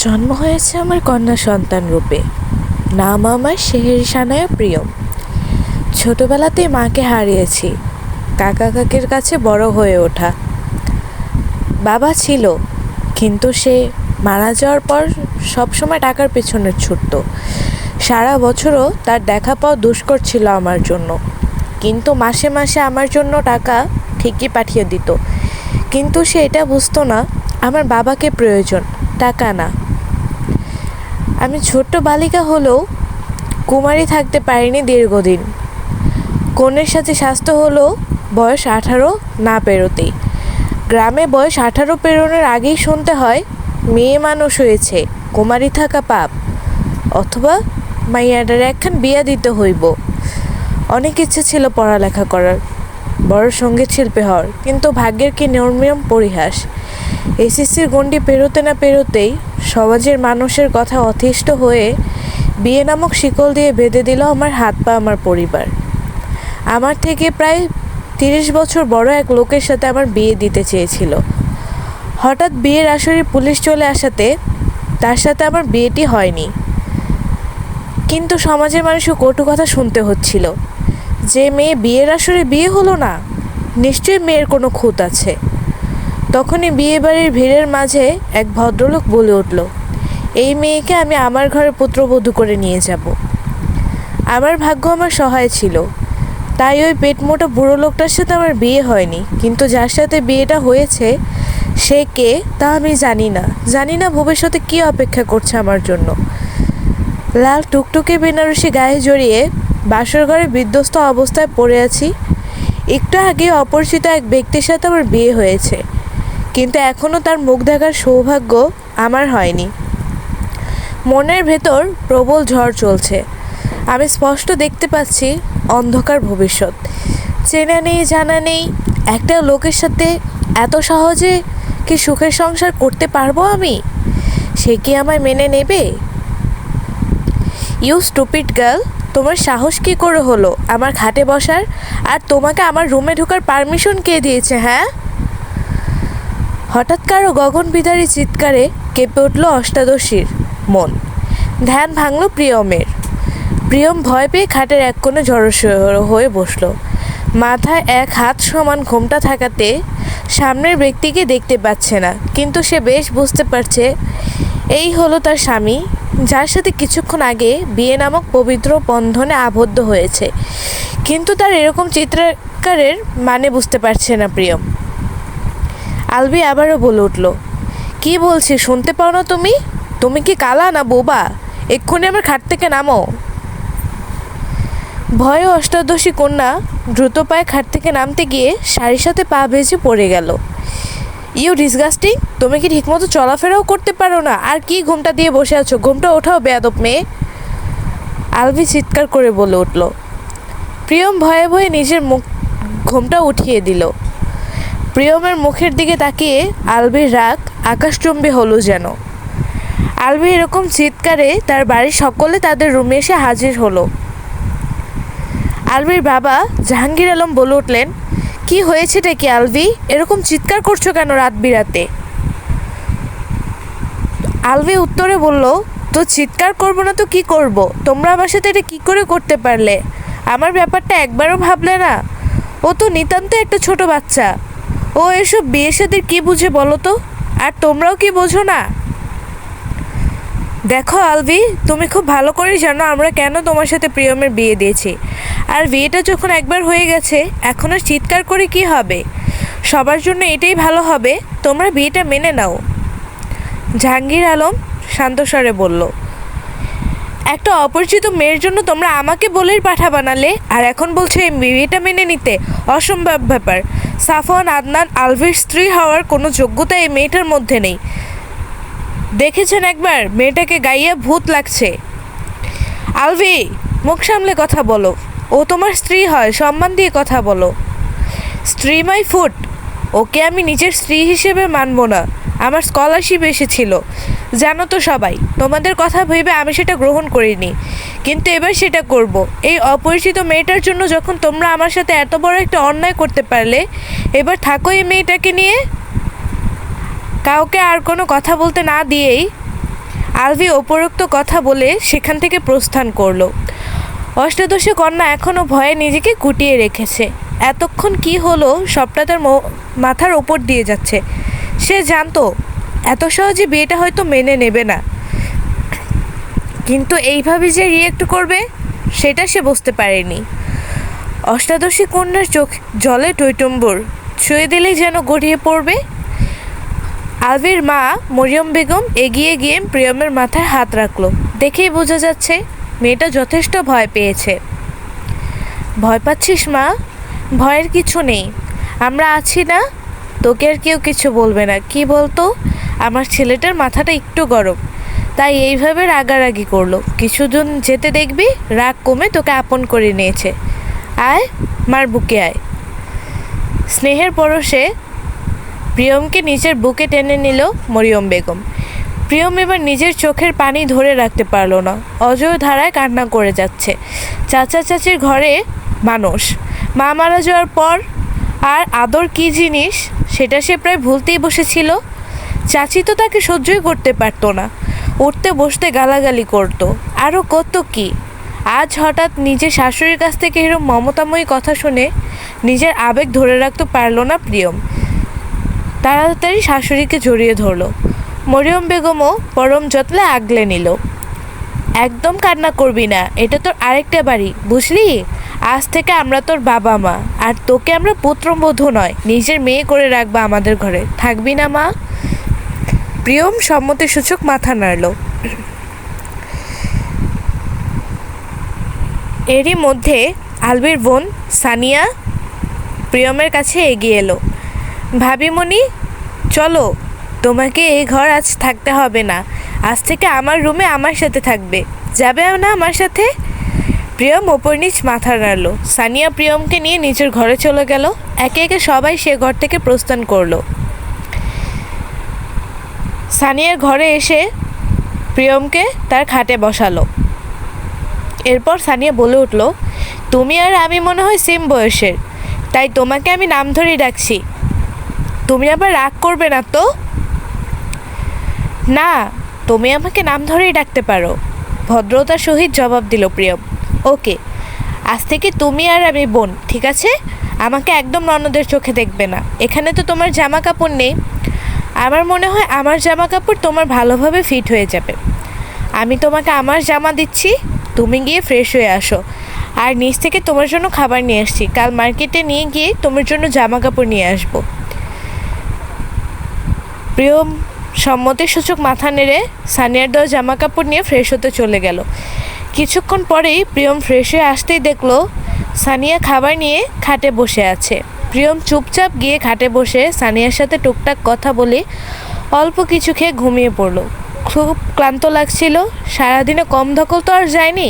জন্ম হয়েছে আমার কন্যা সন্তান রূপে। নাম আমার শেহের সানায়া প্রিয়ম ছোটবেলাতেই মাকে হারিয়েছি। কাকা কাকির কাছে বড় হয়ে ওঠা। বাবা ছিল, কিন্তু সে মারা যাওয়ার পর সবসময় টাকার পেছনে ছুটতো। সারা বছরও তার দেখা পাওয়া দুষ্কর ছিল আমার জন্য। কিন্তু মাসে মাসে আমার জন্য টাকা ঠিকই পাঠিয়ে দিত। কিন্তু সে এটা বুঝতো না, আমার বাবাকে প্রয়োজন, টাকা না। আমি ছোট্ট বালিকা হলেও কুমারী থাকতে পারিনি দীর্ঘদিন। কনের সাথে স্বাস্থ্য হলো বয়স আঠারো না পেরোতেই। গ্রামে বয়স আঠারো পেরোনোর আগেই শুনতে হয়, মেয়ে মানুষ হয়েছে, কুমারী থাকা পাপ। অথবা মাইয়াডার একখান বিয়া দিতে হইব। অনেক ইচ্ছে ছিল পড়ালেখা করার, বড় সংগীত শিল্পী হওয়ার, কিন্তু ভাগ্যের কি নিয়ম পরিহাস? এসএসসির গণ্ডি পেরোতে না পেরোতেই সমাজের মানুষের কথা অতিষ্ঠ হয়ে বিয়ে নামক শিকল দিয়ে বেঁধে দিল আমার হাত পা আমার পরিবার। আমার থেকে প্রায় তিরিশ বছর বড় এক লোকের সাথে আমার বিয়ে দিতে চেয়েছিল। হঠাৎ বিয়ের আসরে পুলিশ চলে আসাতে তার সাথে আমার বিয়েটি হয়নি। কিন্তু সমাজের মানুষের কটু কথা শুনতে হচ্ছিল। যে মেয়ে বিয়ের আসরে বিয়ে হলো না, নিশ্চয়ই মেয়ের কোনো খুঁত আছে। তখনই বিয়ে বাড়ির ভিড়ের মাঝে এক ভদ্রলোক বলে উঠল, এই মেয়েকে আমি আমার ঘরে পুত্রবধূ করে নিয়ে যাব। আমার ভাগ্য আমার সহায় ছিল। তাই ওই পেট মোটা বুড়ো লোকটার সাথে আমার বিয়ে হয়নি। কিন্তু যার সাথে বিয়েটা হয়েছে, সে কে তা আমি জানি না। জানি না ভবিষ্যতে কী অপেক্ষা করছে আমার জন্য। লাল টুকটুকে বেনারসি গায়ে জড়িয়ে বাসর ঘরে বিধ্বস্ত অবস্থায় পড়ে আছি। একটু আগে অপরিচিত এক ব্যক্তির সাথে আমার বিয়ে হয়েছে। কিন্তু এখনও তার মুখ দেখার সৌভাগ্য আমার হয়নি। মনের ভেতর প্রবল ঝড় চলছে। আমি স্পষ্ট দেখতে পাচ্ছি অন্ধকার ভবিষ্যৎ। চেনা নেই, জানা নেই, একটা লোকের সাথে এত সহজে কি সুখের সংসার করতে পারব আমি? সে কি আমায় মেনে নেবে? ইউ স্টুপিড গার্ল, তোমার সাহস কি করে হলো? আমার খাটে বসার আর তোমাকে আমার রুমে ঢোকার পারমিশন কে দিয়েছে হ্যাঁ? হঠাৎ কারও গগন বিদারী চিৎকারে কেঁপে উঠল অষ্টাদশীর মন। ধ্যান ভাঙল প্রিয়মের। প্রিয়ম ভয় পেয়ে খাটের এক কোণে জড়সড় হয়ে বসল। মাথায় এক হাত সমান ঘোমটা থাকাতে সামনের ব্যক্তিকে দেখতে পাচ্ছে না, কিন্তু সে বেশ বুঝতে পারছে এই হলো তার স্বামী, যার সাথে কিছুক্ষণ আগে বিয়ে নামক পবিত্র বন্ধনে আবদ্ধ হয়েছে। কিন্তু তার এরকম চিত্রকারের মানে বুঝতে পারছে না প্রিয়ম। আলবি আবারও বলে উঠল, কি বলছি, শুনতে পাও না তুমি? তুমি কি কালা না বোবা? এক্ষুনি আমার খাট থেকে নামো। ভয়ে অষ্টাদশী কন্যা দ্রুত পায়ে খাট থেকে নামতে গিয়ে শাড়ির সাথে পা ভেজে পড়ে গেল। ইউ ডিসগাস্টিং, তুমি কি ঠিকমতো চলাফেরাও করতে পারো না? আর কি ঘুমটা দিয়ে বসে আছো? ঘুমটা ওঠাও, বেয়াদব মেয়ে। আলভি চিৎকার করে বলে উঠল। প্রিয়ম ভয়ে ভয়ে নিজের মুখ, ঘুমটা উঠিয়ে দিল। প্রিয়মের মুখের দিকে তাকিয়ে আলবির রাগ আকাশচুম্বী হলো যেন। আলবি এরকম চিৎকারে তার বাড়ির সকলে তাদের রুমে এসে হাজির হলো। আলবির বাবা জাহাঙ্গীর আলম বলে উঠলেন, কি হয়েছেটা কি আলবি? এরকম চিৎকার করছ কেন রাত বিরাতে? আলবি উত্তরে বলল, তো চিৎকার করব না তো কি করব? তোমরা আমার সাথে এটা কী করে করতে পারলে? আমার ব্যাপারটা একবারও ভাবলে না। ও তো নিতান্ত একটা ছোট বাচ্চা। ও এসব বিয়ে সাদের কী বুঝে বলো তো? আর তোমরাও কি বোঝো না? দেখো, আলভি, তুমি খুব ভালো করেই জানো আমরা কেন তোমার সাথে প্রিয়মের বিয়ে দিয়েছি। আর বিয়েটা যখন একবার হয়ে গেছে, এখন আর চিৎকার করে কি হবে? সবার জন্য এটাই ভালো হবে, তোমরা বিয়েটা মেনে নাও। জাহাঙ্গীর আলম শান্তস্বরে বলল, একটা অপরিচিত মেয়ের জন্য তোমরা আমাকে বলেই পাঠা বানালে, আর এখন বলছো এই বিয়েটা মেনে নিতে? অসম্ভব ব্যাপার। সাফওয়ান, আদনান, আলভির স্ত্রী হওয়ার কোনো যোগ্যতা এই মেয়েটার মধ্যে নেই। দেখেছেন একবার, মেয়েটাকে গাইয়া ভূত লাগছে। আলভি, মুখ সামলে কথা বলো। ও তোমার স্ত্রী হয়, সম্মান দিয়ে কথা বলো। স্ত্রী মাই ফুট, ওকে আমি নিজের স্ত্রী হিসেবে মানব না। আমার স্কলারশিপ এসেছিল। জানো তো সবাই, তোমাদের কথা ভেবে আমি সেটা গ্রহণ করিনি। কিন্তু এবার সেটা করব। এই অপরিচিত মেয়েটার জন্য যখন তোমরা আমার সাথে এত বড় একটা অন্যায় করতে পারলে, এবার থাকো এই মেয়েটাকে নিয়ে। কাউকে আর কোনো কথা বলতে না দিয়েই আলভি উপরোক্ত কথা বলে সেখান থেকে প্রস্থান করল। অষ্টাদশী কন্যা এখনও ভয়ে নিজেকে গুটিয়ে রেখেছে। এতক্ষণ কি হলো সবটা তার মাথার ওপর দিয়ে যাচ্ছে। সে জানতো এত সহজে বিয়েটা হয়তো মেনে নেবে না। কিন্তু এইভাবে যে রিয়েক্ট করবে, সেটা সে বুঝতে পারেনি। অষ্টাদশী কন্যার চোখ জলে টৈটম্বর ছুঁয়ে দিলেই যেন গড়িয়ে পড়বে। আলভির মা মরিয়ম বেগম এগিয়ে গিয়ে প্রিয়মের মাথায় হাত রাখল। দেখেই বোঝা যাচ্ছে, মেয়েটা যথেষ্ট ভয় পেয়েছে। ভয় পাচ্ছিস মা? ভয়ের কিছু নেই। আমরা আছি না তোকে আর কেউ কিছু বলবে না। কি বলতো? আমার ছেলেটার মাথাটা একটু গরম। তাই এইভাবে রাগারাগি করল। কিছুদিন যেতে দেখবি রাগ কমে তোকে আপন করে নিয়েছে। আয়, মার বুকে আয়। স্নেহের পরশে প্রিয়মকে নিজের বুকে টেনে নিল মরিয়ম বেগম। প্রিয়ম এবার নিজের চোখের পানি ধরে রাখতে পারল না। অজয় ধারায় কান্না করে যাচ্ছে। চাচা চাচির ঘরে মানুষ। মা মারা যাওয়ার পর আর আদর কী জিনিস? সেটা সে প্রায় ভুলতেই বসেছিল। চাচি তো তাকে সহ্যই করতে পারতো না। উঠতে বসতে গালাগালি করতো। আরও কত কি? আজ হঠাৎ নিজের শাশুড়ির কাছ থেকে এরকম মমতাময়ী কথা শুনে নিজের আবেগ ধরে রাখতে পারল না প্রিয়ম। তাড়াতাড়ি শাশুড়িকে জড়িয়ে ধরলো। মরিয়ম বেগমও পরম যত্নে আগলে নিল। একদম কান্না করবি না, এটা তোর আরেকটা বাড়ি, বুঝলি? আজ থেকে আমরা তোর বাবা মা, আর তোকে আমরা পুত্রবধূ নয়, নিজের মেয়ে করে রাখবা আমাদের ঘরে। থাকবি না, মা? প্রিয়ম সম্মতি সূচক মাথা নাড়ল। এরই মধ্যে আলবির বোন সানিয়া প্রিয়মের কাছে এগিয়ে এলো। ভাবিমণি, চলো, তোমাকে এই ঘর আজ থাকতে হবে না। আজ থেকে আমার রুমে আমার সাথে থাকবে। যাবে না আমার সাথে? প্রিয়ম ওপর নিচ মাথা নাড়ল। সানিয়া প্রিয়মকে নিয়ে নিজের ঘরে চলে গেল। একে একে সবাই সে ঘর থেকে প্রস্থান করল। সানিয়ার ঘরে এসে প্রিয়মকে তার খাটে বসালো। এরপর সানিয়া বলে উঠল, তুমি আর আমি মনে হয় সেম বয়সের। তাই তোমাকে আমি নাম ধরেই ডাকছি। তুমি আবার রাগ করবে না তো? না, তুমি আমাকে নাম ধরেই ডাকতে পারো। ভদ্রতার সহিত জবাব দিল প্রিয়ম। ওকে, আজ থেকে তুমি আর আমি বোন, ঠিক আছে? আমাকে একদম ননদের চোখে দেখবে না। এখানে তো তোমার জামা কাপড় নেই। আমার মনে হয় আমার জামা কাপড় তোমার ভালোভাবে ফিট হয়ে যাবে। আমি তোমাকে আমার জামা দিচ্ছি, তুমি গিয়ে ফ্রেশ হয়ে আসো। আর নিচ থেকে তোমার জন্য খাবার নিয়ে আসছি। কাল মার্কেটে নিয়ে গিয়ে তোমার জন্য জামা কাপড় নিয়ে আসব। প্রিয় সম্মতির সূচক মাথা নেড়ে সানিয়ার দেওয়া জামা কাপড় নিয়ে ফ্রেশ হতে চলে গেল। কিছুক্ষণ পরেই প্রিয়ম ফ্রেশ হয়ে আসতেই দেখল সানিয়া খাবার নিয়ে খাটে বসে আছে। প্রিয়ম চুপচাপ গিয়ে খাটে বসে সানিয়ার সাথে টুকটাক কথা বলে অল্প কিছু খেয়ে ঘুমিয়ে পড়ল। খুব ক্লান্ত লাগছিল। সারাদিনে কম ধকল তো আর যায়নি।